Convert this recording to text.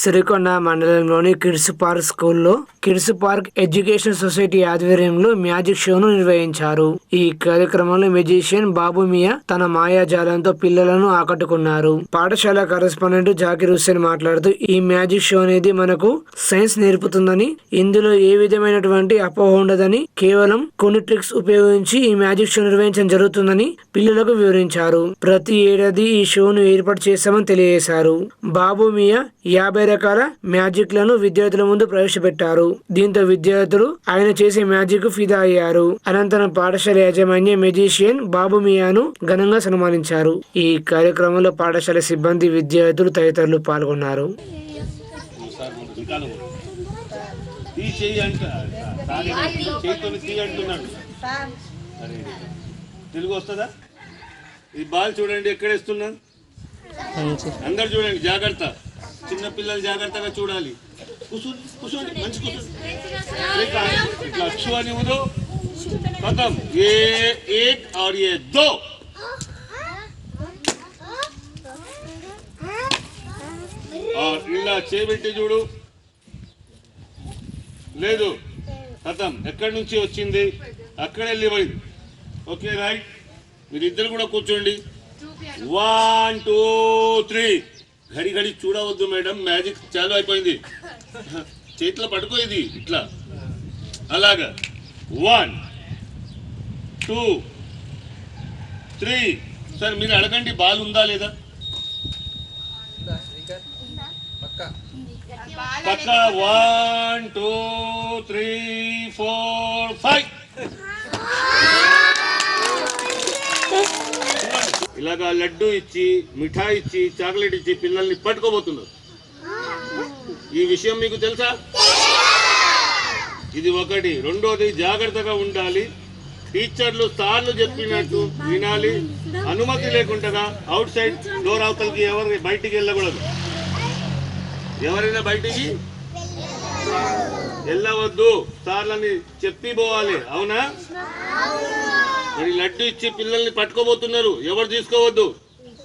సిరికొండ మండలంలోని kids park స్కూల్లో kids park education society ఆధ్వర్యంలో మ్యాజిక్ షోను నిర్వహించారు. ఈ కార్యక్రమంలో మెజిషియన్ బాబు మియా తన మాయాజాలంతో పిల్లలను ఆకట్టుకున్నారు. పాఠశాల కరెస్పాండెంట్ జాకిర్ హుస్సేన్ మాట్లాడుతూ ఈ మ్యాజిక్ షో అనేది మనకు సైన్స్ నేర్పుతుందని ఇందులో ఏ విధమైనటువంటి అపోహ ఉండదని కేవలం కొన్ని ట్రిక్స్ ఉపయోగించి ఈ మ్యాజిక్ షో నిర్వహించడం జరుగుతుందని పిల్లలకు వివరించారు. ప్రతి ఏడాది ఈ షోను ఏర్పాటు చేస్తామని తెలియజేశారు. బాబు మియా యాభై రకాల మ్యాజిక్లను విద్యార్థుల ముందు ప్రవేశపెట్టారు. దీంతో విద్యార్థులు ఆయన చేసే మ్యాజిక్ ఫిదా అయ్యారు. అనంతరం పాఠశాల యాజమాన్య మెజిషియన్ బాబు మియాను ఘనంగా సన్మానించారు. ఈ కార్యక్రమంలో పాఠశాల సిబ్బంది విద్యార్థులు తదితరులు పాల్గొన్నారు. తెలుగు వస్తుందా? ఈ బాల్ చూడండి ఎక్కడ వేస్తున్నా? అందరు చూడండి జాగ్రత్త. చిన్నపిల్లలు జాగ్రత్తగా చూడాలి. కూర్చోండి కూర్చోండి మంచి కూర్చోండి. అని ఉందో? ఖతం ఏ ఆర్ ఏ దో. ఇలా చేపెట్టి చూడు. లేదు. కథం ఎక్కడి నుంచి వచ్చింది? అక్కడ వెళ్ళిపోయింది. Okay right. మీరిద్దరు కూడా కూర్చోండి. One two three. గడి గడి చూడవద్దు మేడం మ్యాజిక్ చాలు అయిపోయింది. చేతిలో పట్టుకో ఇది ఇట్లా. అలాగా. వన్ టూ త్రీ సార్ మీరు అడగండి బాల్ ఉందా లేదా? పక్క? One two three four five ఇలాగా లడ్డు ఇచ్చి మిఠాయి ఇచ్చి చాక్లెట్ ఇచ్చి పిల్లల్ని పట్టుకోబోతున్నారు. ఈ విషయం మీకు తెలుసా? ఇది ఒకటి. రెండోది జాగ్రత్తగా ఉండాలి. టీచర్లు సార్లు చెప్పినట్టు వినాలి. అనుమతి లేకుండా అవుట్ సైడ్ డోర్ అవతలకి ఎవరి బయటికి వెళ్ళకూడదు. ఎవరైనా బయటికి? వెళ్ళవద్దు. సార్లని చెప్పి పోవాలి అవునా? మరి లడ్డు ఇచ్చి పిల్లల్ని పట్టుకోబోతున్నారు. ఎవరు తీసుకోవద్దు.